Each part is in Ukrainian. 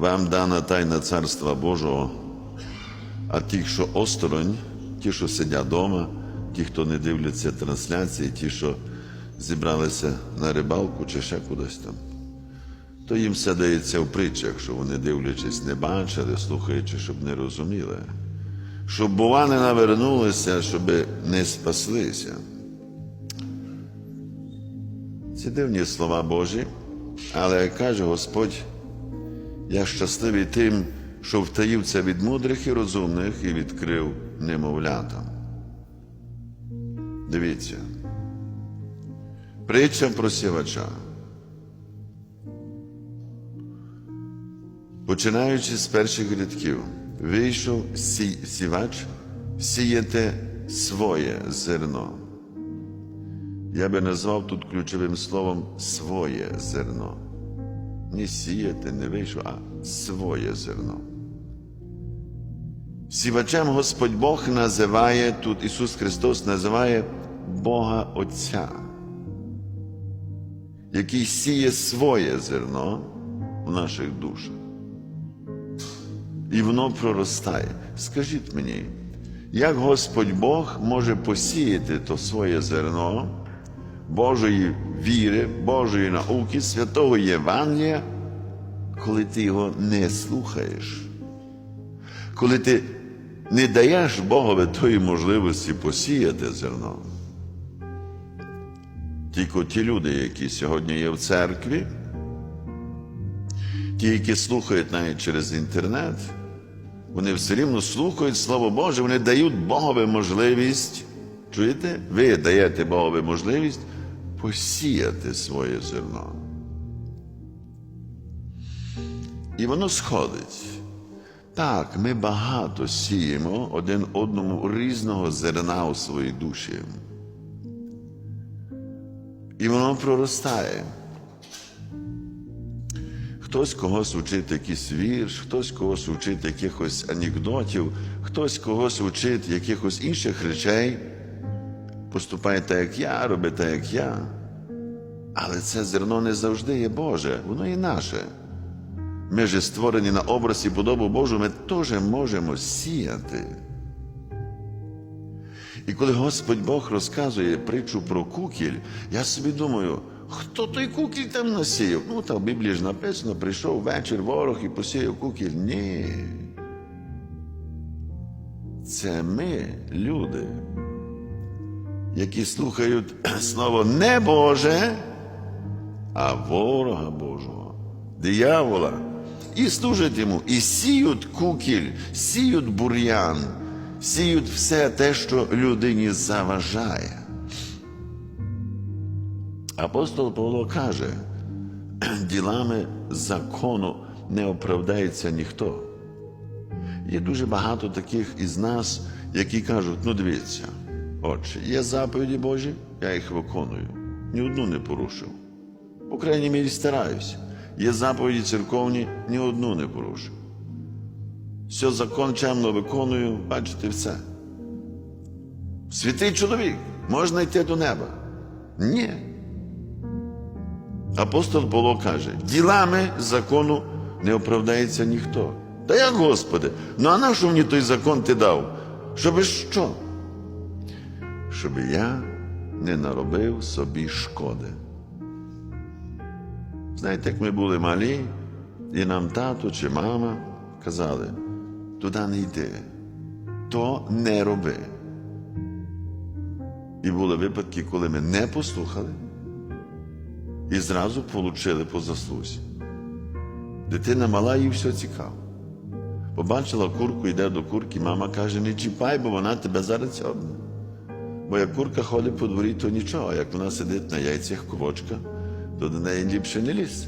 вам дана тайна Царства Божого, а ті, що осторонь, ті, що сидять вдома, ті, хто не дивляться трансляції, ті, що зібралися на рибалку чи ще кудись там, то їм все дається в притчах, що вони, дивлячись, не бачили, слухаючи, щоб не розуміли. Щоб, бува, не навернулися, щоб не спаслися. Ці дивні слова Божі, але каже Господь, я щасливий тим, що втаїв це від мудрих і розумних і відкрив немовлятам. Дивіться. Притча про сівача. Починаючи з перших рядків, вийшов сі, сівач сіяти своє зерно. Я би назвав тут ключовим словом своє зерно. Не сіяти, не вийшов, а своє зерно. Сівачем Господь Бог називає тут Ісус Христос називає Бога Отця, який сіє своє зерно в наших душах. І воно проростає. Скажіть мені, як Господь Бог може посіяти то своє зерно Божої віри, Божої науки, святого Євангелія, коли ти його не слухаєш? Коли ти не даєш Богові тої можливості посіяти зерно. Тільки ті люди, які сьогодні є в церкві, ті, які слухають навіть через інтернет, вони все рівно слухають Слово Боже, вони дають Богові можливість, чуєте? Ви даєте Богові можливість посіяти своє зерно. І воно сходить. Так, ми багато сіємо один одному різного зерна у своїй душі. І воно проростає. Хтось когось учить якийсь вірш, хтось когось учить якихось анекдотів, хтось когось учить якихось інших речей. Поступає так, як я, робить так, як я. Але це зерно не завжди є Боже, воно і наше. Ми ж створені на образ і подобу Божу, ми теж можемо сіяти. І коли Господь Бог розказує притчу про кукіль, я собі думаю, хто той кукіль там насіяв? Ну, та в Біблії ж написано, прийшов вечір ворог і посіяв кукіль. Ні. Це ми, люди, які слухають слово не Боже, а ворога Божого, диявола. І служать йому, і сіють кукіль, сіють бур'ян, сіють все те, що людині заважає. Апостол Павло каже, ділами закону не оправдається ніхто. Є дуже багато таких із нас, які кажуть: ну дивіться, отче, є заповіді Божі, я їх виконую, ні одну не порушив. По крайній мірі стараюся. Є заповіді церковні, ні одну не порушив. Все закон чемно виконую, бачите все. Святий чоловік, можна йти до неба. Ні. Апостол Павло каже, ділами закону не оправдається ніхто. Та як, Господи, ну а на що мені той закон ти дав? Щоби що? Щоб я не наробив собі шкоди. Знаєте, як ми були малі, і нам тато чи мама казали, туди не йди, то не роби. І були випадки, коли ми не послухали і зразу получили по заслузі. Дитина мала, їй все цікаво. Побачила курку, йде до курки, мама каже, не чіпай, бо вона тебе зараз цьобне. Бо як курка ходить по дворі, то нічого, як вона сидить на яйцях ковочка, то до неї ліпше не лізь.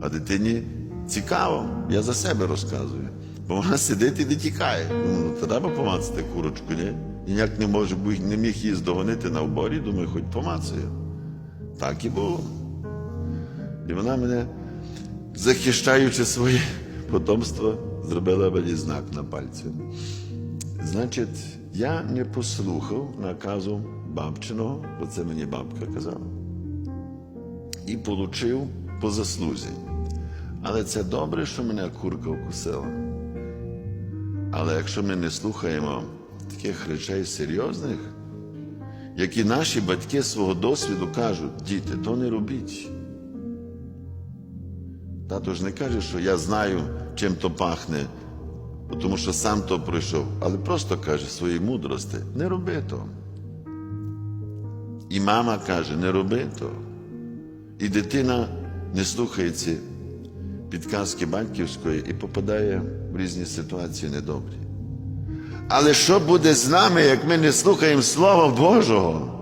А дитині цікаво, я за себе розказую. Бо вона сидить і не тікає. Ну, треба помацати курочку, ні? Ніяк не може, не міг її здогонити на оборі, думаю, хоч помацаю. Так і було. І вона мене, захищаючи своє потомство, зробила мені знак на пальці. Значить, я не послухав наказу бабчиного, бо це мені бабка казала, і получив по заслузі. Але це добре, що мене курка вкусила. Але якщо ми не слухаємо таких речей серйозних, які наші батьки свого досвіду кажуть, діти, то не робіть. Тато ж не каже, що я знаю, чим то пахне, тому що сам то пройшов, але просто каже своїй мудрості, не роби то. І мама каже, не роби то. І дитина не слухається підказки батьківської і попадає в різні ситуації недобрі. Але що буде з нами, як ми не слухаємо Слова Божого,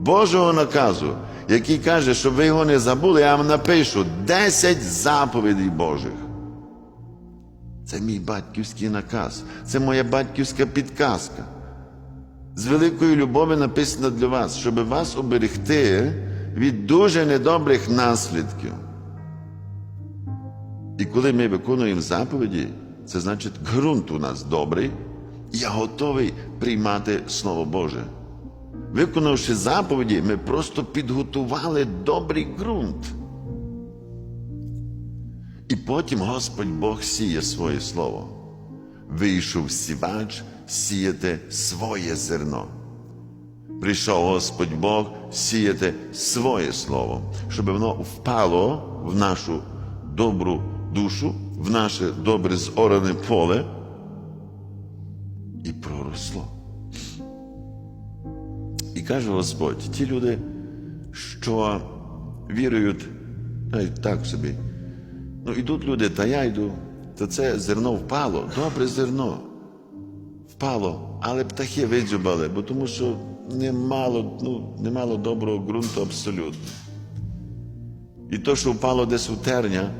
Божого наказу, який каже, щоб ви його не забули, я вам напишу 10 заповідей Божих. Це мій батьківський наказ, це моя батьківська підказка. З великої любові написано для вас, щоб вас оберегти від дуже недобрих наслідків. І коли ми виконуємо заповіді, це значить ґрунт у нас добрий, я готовий приймати Слово Боже. Виконавши заповіді, ми просто підготували добрий ґрунт. І потім Господь Бог сіє своє слово. Вийшов сівач сіяти своє зерно. Прийшов Господь Бог сіяти своє слово, щоб воно впало в нашу добру душу, в наше добре зоране поле і проросло. І каже Господь, ті люди, що вірують, навіть так собі. Ну, ідуть люди, та я йду, то це зерно впало, добре зерно. Впало, але птахи видзюбали, бо тому що немало, ну, немало доброго ґрунту абсолютно. І то, що впало десь у терня,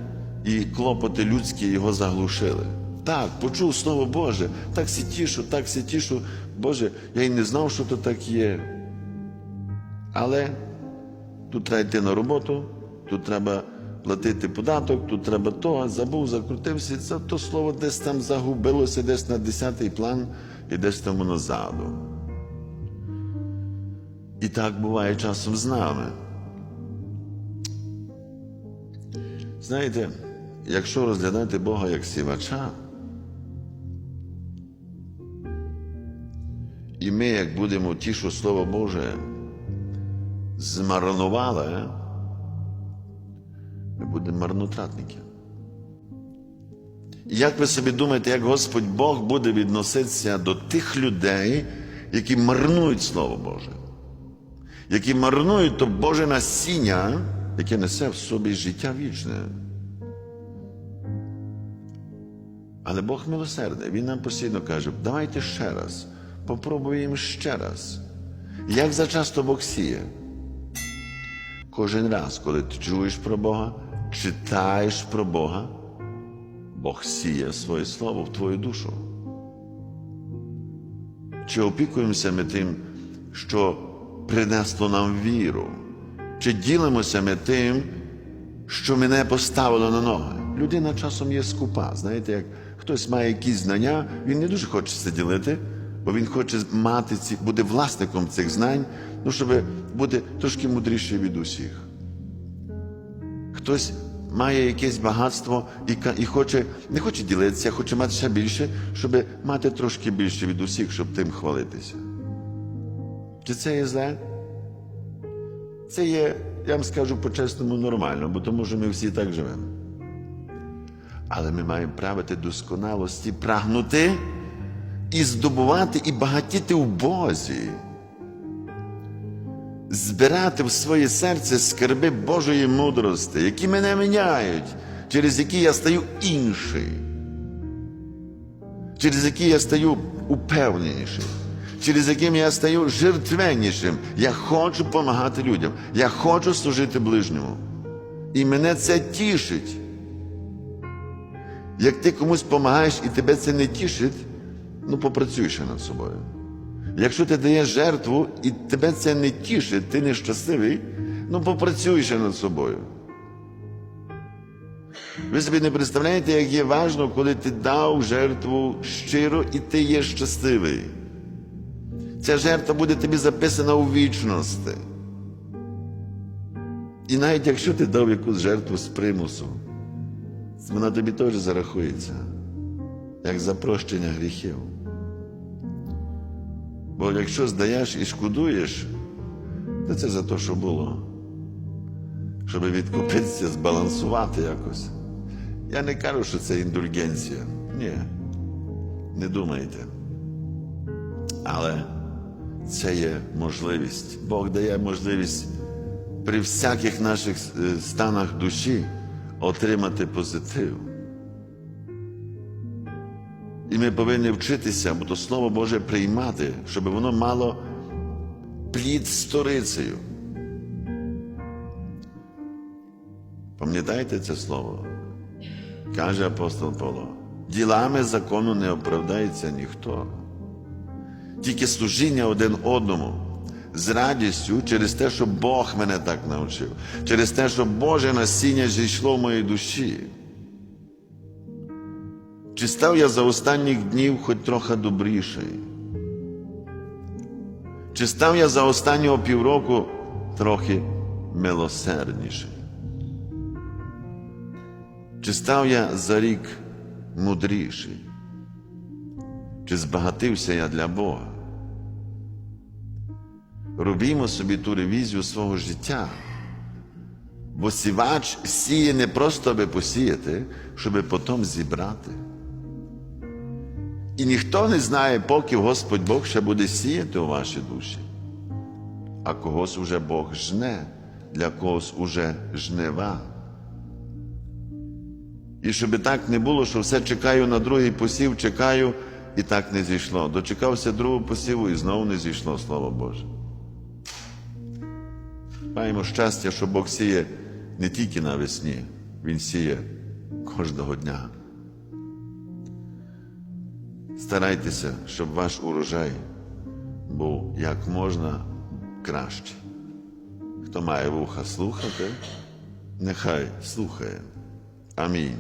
і клопоти людські його заглушили. Так, почув Слово Боже, так сі тішу, так сі тішу. Боже, я й не знав, що то так є. Але тут треба йти на роботу, тут треба платити податок, тут треба то, забув, закрутився, це то слово десь там загубилося, десь на десятий план і десь там воно ззаду. І так буває часом з нами. Знаєте, якщо розглядати Бога як сівача, і ми, як будемо ті, що Слово Боже змарнували, ми будемо марнотратники. Як ви собі думаєте, як Господь Бог буде відноситися до тих людей, які марнують Слово Боже, які марнують то Боже насіння, яке несе в собі життя вічне. Але Бог милосердний, Він нам постійно каже, давайте ще раз, попробуємо ще раз. Як зачасто Бог сіє? Кожен раз, коли ти чуєш про Бога, читаєш про Бога, Бог сіє своє слово в твою душу. Чи опікуємося ми тим, що принесло нам віру? Чи ділимося ми тим, що мене поставило на ноги? Людина часом є скупа. Знаєте, як хтось має якісь знання, він не дуже хоче це ділити, бо він хоче мати ці, бути власником цих знань, ну, щоб бути трошки мудріший від усіх. Хтось має якесь багатство і, і хоче, не хоче ділитися, хоче мати ще більше, щоб мати трошки більше від усіх, щоб тим хвалитися. Чи це є зле? Це є, я вам скажу по-чесному, нормально, бо тому що ми всі так живемо. Але ми маємо правити досконалості, прагнути і здобувати, і багатіти в Бозі. Збирати в своє серце скарби Божої мудрості, які мене міняють, через які я стаю інший, через які я стаю упевненішим, через яким я стаю жертвеннішим. Я хочу допомагати людям, я хочу служити ближньому. І мене це тішить. Як ти комусь допомагаєш і тебе це не тішить, ну попрацюй над собою. Якщо ти даєш жертву і тебе це не тішить, ти нещасливий, ну попрацюй над собою. Ви собі не представляєте, як є важливо, коли ти дав жертву щиро і ти є щасливий. Ця жертва буде тобі записана у вічності. І навіть якщо ти дав якусь жертву з примусу, вона тобі теж зарахується, як за прощення гріхів. Бо якщо здаєш і шкодуєш, то це за те, що було. Щоб відкупитися, збалансувати якось. Я не кажу, що це індульгенція. Ні. Не думайте. Але це є можливість. Бог дає можливість при всяких наших е, станах душі отримати позитив. І ми повинні вчитися, бо то Слово Боже приймати, щоб воно мало плід сторицею. Пам'ятаєте це слово? Каже апостол Павло. Ділами закону не оправдається ніхто. Тільки служіння один одному з радістю через те, що Бог мене так навчив, через те, що Боже насіння зійшло в моїй душі. Чи став я за останніх днів хоч трохи добріший? Чи став я за останнього півроку трохи милосердніший? Чи став я за рік мудріший? Чи збагатився я для Бога? Робімо собі ту ревізію свого життя. Бо сівач сіє не просто аби посіяти, щоб потім зібрати. І ніхто не знає, поки Господь Бог ще буде сіяти у вашій душі, а когось уже Бог жне, для когось уже жнива. І щоб так не було, що все чекаю на другий посів, чекаю, і так не зійшло. Дочекався другого посіву і знову не зійшло, слава Боже. Маємо щастя, що Бог сіє не тільки навесні, Він сіє кожного дня. Старайтеся, щоб ваш урожай був як можна краще. Хто має вуха слухати, нехай слухає. Амінь.